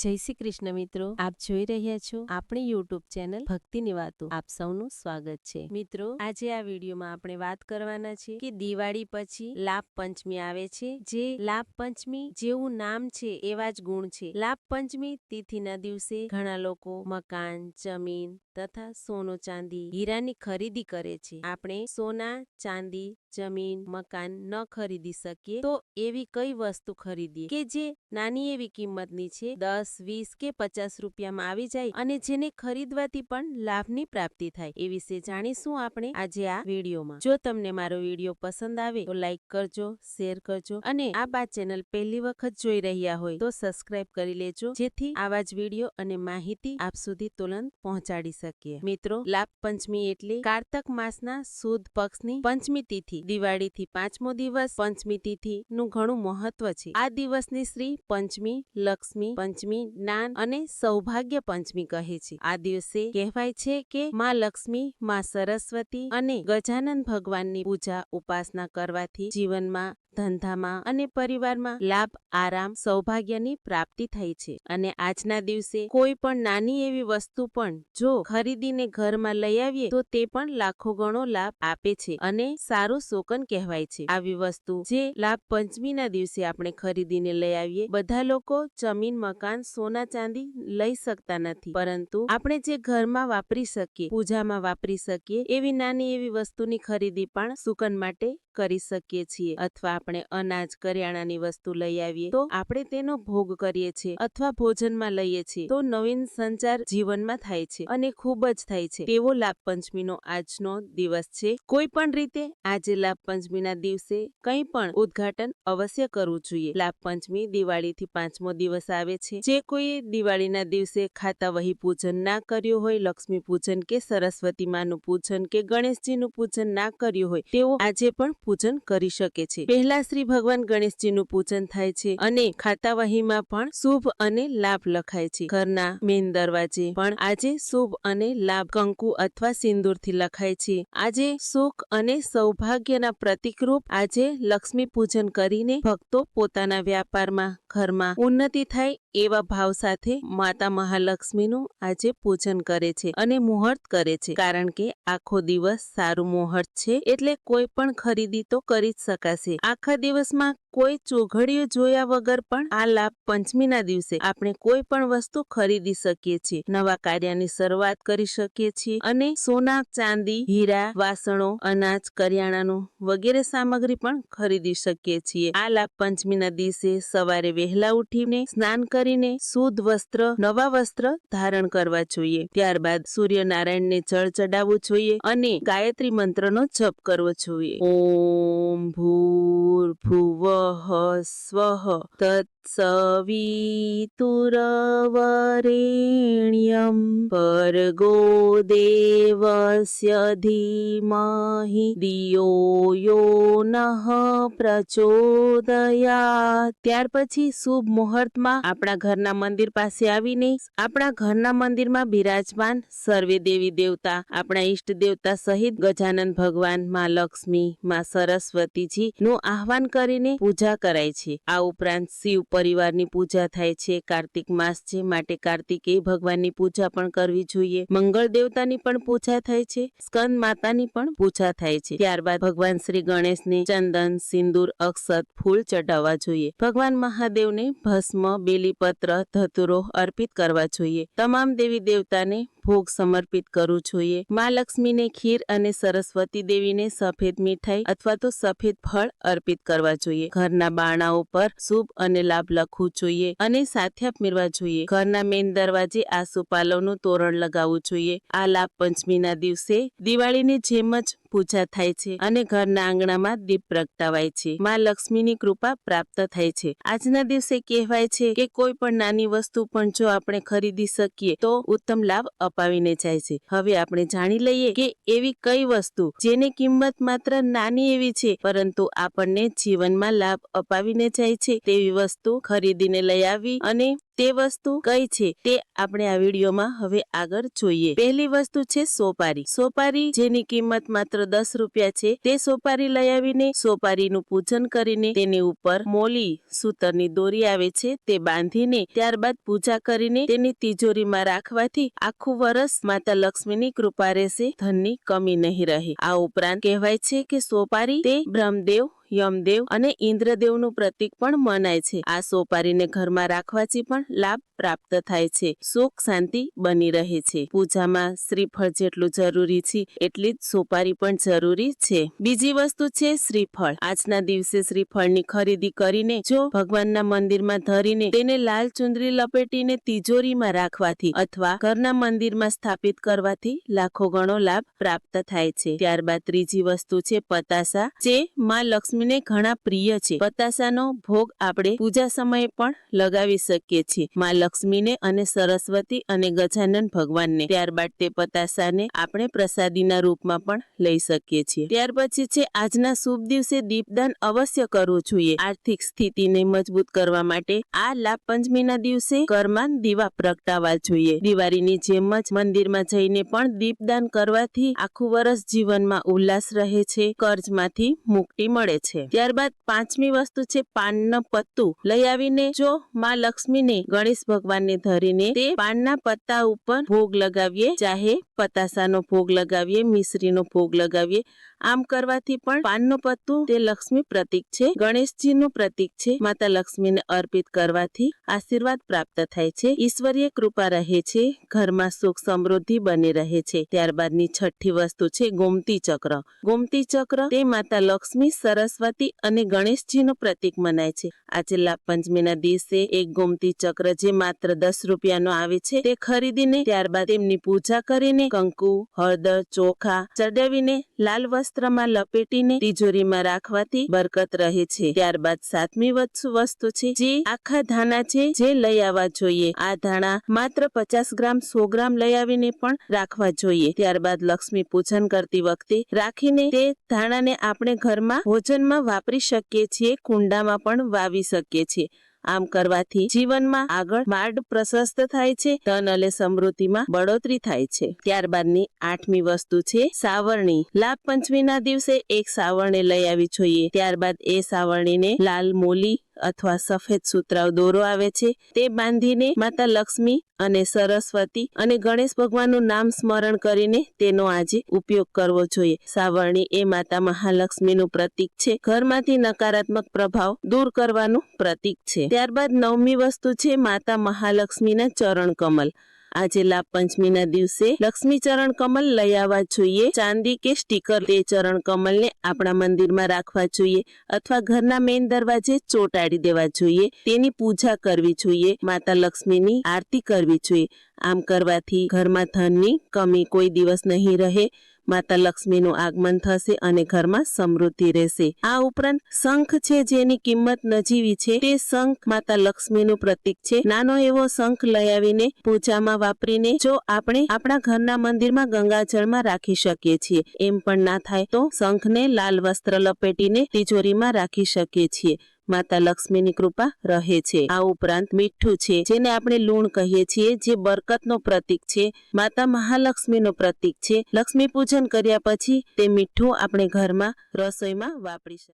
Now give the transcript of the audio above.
જય શ્રી કૃષ્ણ મિત્રો. આપ જોઈ રહ્યા છો આપણી યુટ્યુબ ચેનલ ભક્તિની વાતો આપ સૌનું સ્વાગત છે. મિત્રો, આજે આ વિડીયોમાં આપણે વાત કરવાના છે કે દિવાળી પછી લાભ પંચમી આવે છે. જે લાભ પંચમી જેવું નામ છે એવા જ ગુણ છે. લાભ પંચમી તિથિના દિવસે ઘણા લોકો મકાન, જમીન તથા સોનું ચાંદી હીરાની ખરીદી કરે છે. આપણે સોના, ચાંદી જમીન, મકાન ન ખરીદી શકીએ, તો એવી કઈ વસ્તુ ખરીદીએ? કે જે નાની એવી કિંમતની છે, દસ, વીસ કે પચાસ રૂપિયામાં આવી જાય અને જેને ખરીદવાથી પણ લાભની પ્રાપ્તિ થાય. એ વિશે જાણીશું આપણે આજે આ વિડીયોમાં. જો તમને મારો વીડિયો પસંદ આવે, તો લાઈક કરજો, શેર કરજો અને આ બા ચેનલ પહેલી વખત જોઈ રહ્યા હોય, તો સબસ્ક્રાઇબ કરી લેજો, જેથી આવા જ વીડિયો અને માહિતી આપ સુધી તુરંત પહોંચાડી શકીએ. મિત્રો, લાભ પંચમી એટલે કારતક માસના સુદ પક્ષની પંચમી તિથિ. દિવાળીથી પાંચમો દિવસ પંચમી તિથિ નું ઘણું મહત્વ છે. આ દિવસની શ્રી પંચમી, લક્ષ્મી પંચમી જ્ઞાન અને સૌભાગ્ય પંચમી કહે છે. આ દિવસે કહેવાય છે કે માં લક્ષ્મી, માં સરસ્વતી અને ગજાનન ભગવાનની પૂજા ઉપાસના કરવાથી જીવનમાં ધંધામાં અને પરિવારમાં લાભ, આરામ, સૌભાગ્યની પ્રાપ્તિ થઈ છે. અને આજના દિવસે કોઈ પણ નાની એવી વસ્તુ પણ જો ખરીદીને ઘરમાં લઈ આવીએ, તો તે પણ લાખો ગણો લાભ આપે છે અને સારું શોકન કહેવાય છે. આવી વસ્તુ જે લાભ પંચમીના દિવસે આપણે ખરીદીને લઈ આવીએ, બધા લોકો જમીન, મકાન, સોના, ચાંદી લઈ શકતા નથી. પરંતુ આપણે જે ઘરમાં વાપરી શકીએ, પૂજામાં વાપરી શકીએ, એવી નાની એવી વસ્તુની ખરીદી પણ સુકન માટે કરી શકીએ છીએ. અથવા આપણે અનાજ, કરિયાણાની વસ્તુ લઈ આવીએ, તો આપણે તેનો ભોગ કરીએ છીએ અથવા ભોજનમાં લઈએ છીએ. તો નવીન સંચાર જીવનમાં થાય છે અને ખૂબ જ થાય છે. તેવો લાભ પંચમીનો આજનો દિવસ છે. કોઈ પણ રીતે આજે લાભ પંચમીના દિવસે કંઈ પણ ઉદઘાટન અવશ્ય કરવું જોઈએ. લાભ પંચમી દિવાળીથી પાંચમો દિવસ આવે છે. જે કોઈ દિવાળીના દિવસે ખાતા વહી પૂજન ના કર્યું હોય, લક્ષ્મી પૂજન કે સરસ્વતી માનું પૂજન કે ગણેશજીનું પૂજન ના કર્યું હોય, તેઓ આજે પણ પૂજન કરી શકે છે. પહેલા શ્રી ભગવાન ગણેશજીનું પૂજન થાય છે અને ખાતાવહીમાં પણ શુભ અને લાભ લખાય છે. ઘરના મેન દરવાજે પણ આજે શુભ અને લાભ કંકુ અથવા સિંદૂરથી લખાય છે. આજે સુખ અને સૌભાગ્યના પ્રતિકરૂપ આજે લક્ષ્મી પૂજન કરીને ભક્તો પોતાના વ્યાપારમાં, ઘરમાં ઉન્નતિ થાય એવા ભાવ સાથે માતા મહાલક્ષ્મીનું આજે પૂજન કરે છે અને મુહૂર્ત કરે છે. કારણ કે આખો દિવસ સારું મુહૂર્ત છે એટલે કોઈ પણ ખરીદી તો કરી જ શકાશે. આખા દિવસમાં કોઈ ચોઘડિયું જોયા વગર પણ આ લાભ પંચમીના દિવસે આપણે કોઈ પણ વસ્તુ ખરીદી શકીએ છીએ. નવા કાર્યની શરૂઆત કરી શકીએ છીએ અને સોના, ચાંદી, હીરા, વાસણો, અનાજ, કરિયાણાનું વગેરે સામગ્રી પણ ખરીદી શકીએ છીએ. આ લાભ પંચમીના દિવસે સવારે વહેલા ઉઠીને સ્નાન કરીને શુદ્ધ વસ્ત્ર, નવા વસ્ત્ર ધારણ કરવા જોઈએ. ત્યારબાદ સૂર્યનારાયણને જળ ચડાવવું જોઈએ અને ગાયત્રી મંત્રનો જપ કરવો જોઈએ. ઓમ ભૂર ભુવઃ સ્વઃ તત્સવિતુરવરેણ્યમ ભર્ગો देवस्य ધીમહિ દિયો યો નઃ પ્રચોદયા ત્યાર પછી શુભ મુહૂર્તમાં આપણા ઘરના મંદિર પાસે આવીને આપણા ઘરના મંદિરમાં બિરાજમાન સર્વે દેવી દેવતા આપણા ઈષ્ટ દેવતા સહિત ગજાનન ભગવાનમાં લક્ષ્મી માં સરસ્વતીજી નું આહવાન કરીને પૂજા કરાય છે આ ઉપરાંત શિવ પરિવારની પૂજા થાય છે, કાર્તિક માસ છે, માટે કાર્તિકે ભગવાનની પૂજા પણ કરવી જોઈએ. મંગળ દેવતાની પણ પૂજા થાય છે, સ્કંદ માતાની પણ પૂજા થાય છે. ત્યારબાદ ભગવાન શ્રી ગણેશને ચંદન, સિંદૂર, અક્ષત, ફૂલ ચઢાવવા જોઈએ. ભગવાન મહાદેવને ભસ્મ, બેલીપત્ર ધતુરો અર્પિત કરવા જોઈએ. તમામ દેવી દેવતાને ભોગ સમર્પિત કરવું જોઈએ મા લક્ષ્મીને ખીર અને સરસ્વતી દેવીને સફેદ મીઠાઈ અથવા તો સફેદ ફળ અર્પિત કરવા જોઈએ. ઘરના બારણાઓ પર શુભ અને લાભ લખવું જોઈએ અને સાથ્યાપ મેળવા જોઈએ. ઘરના મેન દરવાજે આસુપાલવનું તોરણ લગાવવું જોઈએ. આ લાભ પંચમીના દિવસે દિવાળીની જેમ જ પૂજા થાય છે અને ઘરના આંગણામાં દીપ પ્રગટાવાય છે. માં લક્ષ્મીની કૃપા પ્રાપ્ત થાય છે. આજના દિવસે કહેવાય છે કે કોઈ પણ નાની વસ્તુ પણ જો આપણે ખરીદી શકીએ તો ઉત્તમ લાભ અપાવીને જાય છે. હવે આપણે જાણી લઈએ કે એવી કઈ વસ્તુ જેની કિંમત માત્ર નાની એવી છે, પરંતુ આપણને જીવનમાં લાભ અપાવીને જાય છે. તેવી વસ્તુ ખરીદીને લઈ આવી અને તે વસ્તુ કઈ છે તે આપણે આ વિડીયોમાં હવે આગળ જોઈએ. પહેલી વસ્તુ છે સોપારી. સોપારી જેની કિંમત માત્ર દસ રૂપિયા છે, તે સોપારી લઈ આવીને સોપારીનું પૂજન કરીને તેની ઉપર મોલી સૂતરની દોરી આવે છે, તે બાંધીને ત્યારબાદ પૂજા કરીને તેની તિજોરીમાં રાખવાથી આખું વર્ષ માતા લક્ષ્મીની કૃપા રહેશે, ધનની કમી નહીં રહે. આ ઉપરાંત કહેવાય છે કે સોપારી તે બ્રહ્મદેવ યમદેવ અને ઇન્દ્રદેવનું પ્રતીક પણ મનાય છે. આ સોપારીને ઘરમાં રાખવાથી પણ લાભ પ્રાપ્ત થાય છે. સુખ, શાંતિ બની રહે છે. પૂજામાં શ્રીફળ જેટલું જરૂરી છે, એટલી જ સોપારી પણ જરૂરી છે. બીજી વસ્તુ છે શ્રીફળ. આજના દિવસે શ્રીફળની ખરીદી કરીને જો ભગવાનના મંદિરમાં ધરીને તેને લાલ ચુંદરી લપેટીને તિજોરીમાં રાખવાથી અથવા ઘરના મંદિરમાં સ્થાપિત કરવાથી લાખો ગણો લાભ પ્રાપ્ત થાય છે. ત્યારબાદ ત્રીજી વસ્તુ છે પતાસા, જે માં લક્ષ્મીને ઘણા પ્રિય છે. પતાસાનો ભોગ આપણે પૂજા સમયે પણ લગાવી શકીએ છીએ. માં લક્ષ્મીને અને સરસ્વતી અને ગજાનન ભગવાનને. ત્યારબાદ તે પતાસાને આપણે પ્રસાદીના રૂપમાં પણ લઈ શકીએ છીએ. ત્યાર પછી છે, આજના શુભ દિવસે દીપદાન અવશ્ય કરવું જોઈએ. આર્થિક સ્થિતિને મજબૂત કરવા માટે આ લાભ પંચમીના દિવસે ઘરમાં દીવા પ્રગટાવા જોઈએ. દિવાળીની જેમ જ મંદિરમાં જઈને પણ દીપદાન કરવાથી આખું વર્ષ જીવનમાં ઉલ્લાસ રહે છે, કર્જમાંથી મુક્તિ મળે છે. ત્યારબાદ પાંચમી વસ્તુ છે પાનનું પત્તું. લઈ આવીને જો માં લક્ષ્મીને ગણેશ ભગવાનને ધરીને તે પાનના પત્તા ઉપર ભોગ લગાવીએ, ચાહે પતાસાનો ભોગ લગાવીએ, મિશ્રીનો ભોગ લગાવીએ આમ કરવાથી પણ પાનનું પત્તું તે લક્ષ્મી પ્રતીક છે, ગણેશજીનું પ્રતીક છે, માતા લક્ષ્મીને અર્પિત કરવાથી આશીર્વાદ પ્રાપ્ત થાય છે, ઈશ્વરીય કૃપા રહે છે, ઘરમાં સુખ સમૃદ્ધિ બની રહે છે, ત્યારબાદની છઠ્ઠી વસ્તુ છે ગોમતી ચક્ર. ગોમતી ચક્ર તે માતા લક્ષ્મી, સરસ્વતી અને ગણેશજીનું પ્રતીક મનાય છે. આજે લાભ પંચમીના દિવસે એક ગોમતી ચક્ર જે માત્ર દસ રૂપિયાનો આવે છે, તે ખરીદીને ત્યારબાદ તેમની પૂજા કરીને કંકુ, હળદર, ચોખા ચડાવીને લાલ વસ્ત્રમાં લપેટીને તિજોરીમાં રાખવાથી બરકત રહે છે. ત્યારબાદ સાતમી વસ્તુ છે જે આખા ધાણા છે જે લઈ આવવા જોઈએ. આ ધાણા માત્ર પચાસ ગ્રામ, સો ગ્રામ લઈ આવીને પણ રાખવા જોઈએ. ત્યારબાદ લક્ષ્મી પૂજન કરતી વખતે રાખીને તે ધાણાને આપણે ઘરમાં ભોજનમાં વાપરી શકીએ છીએ, કુંડામાં પણ વાવી શકીએ છીએ. આમ કરવાથી જીવનમાં આગળ માર્ગ પ્રશસ્ત થાય છે, ધન અને સમૃદ્ધિમાં બળોતરી થાય છે. ત્યારબાદની આઠમી વસ્તુ છે સાવરણી. લાભ પંચમીના દિવસે એક સાવરણી લઈ આવી જોઈએ. ત્યારબાદ એ સાવરણીને લાલ મોલી અથવા સફેદ સુતરાવ દોરો આવે છે, તે બાંધીને માતા લક્ષ્મી અને સરસ્વતી અને ગણેશ ભગવાનનું નામ સ્મરણ કરીને તેનો આજે ઉપયોગ કરવો જોઈએ. સાવરણી એ માતા મહાલક્ષ્મીનું પ્રતીક છે. ઘરમાંથી નકારાત્મક પ્રભાવ દૂર કરવાનું પ્રતીક છે. ત્યારબાદ નવમી વસ્તુ છે માતા મહાલક્ષ્મીના ચરણ કમલ. આજે લાભ પંચમીના દિવસે લક્ષ્મી ચરણ કમલ લઈ આવવા જોઈએ. ચાંદી કે સ્ટીકર તે ચરણ કમલને આપણા મંદિરમાં રાખવા જોઈએ અથવા ઘરના મેઇન દરવાજે ચોંટાડી દેવા જોઈએ. તેની પૂજા કરવી જોઈએ, માતા લક્ષ્મીની આરતી કરવી જોઈએ. આમ કરવાથી ઘરમાં ધનની કમી કોઈ દિવસ નહીં રહે. માતા લક્ષ્મીનું આગમન થશે અને ઘરમાં સમૃદ્ધિ રહેશે. આ ઉપરાંત શંખ છે જેની કિંમત નજીવી છે. તે શંખ માતા લક્ષ્મીનું પ્રતીક છે. નાનો એવો શંખ લઈ આવીને પૂજામાં વાપરીને જો આપણે આપણા ઘરના મંદિરમાં ગંગાજળમાં રાખી શકીએ છીએ, એમ પણ ના થાય તો શંખને લાલ વસ્ત્ર લપેટીને તિજોરીમાં રાખી શકીએ છીએ. માતા લક્ષ્મીની કૃપા રહે છે. આ ઉપરાંત મીઠું છે, જેને આપણે લૂણ કહીએ છીએ, જે બરકતનો પ્રતીક છે. માતા મહાલક્ષ્મીનો પ્રતીક છે. લક્ષ્મી પૂજન કર્યા પછી તે મીઠું આપણે ઘરમાં રસોઈમાં વાપરી શકીએ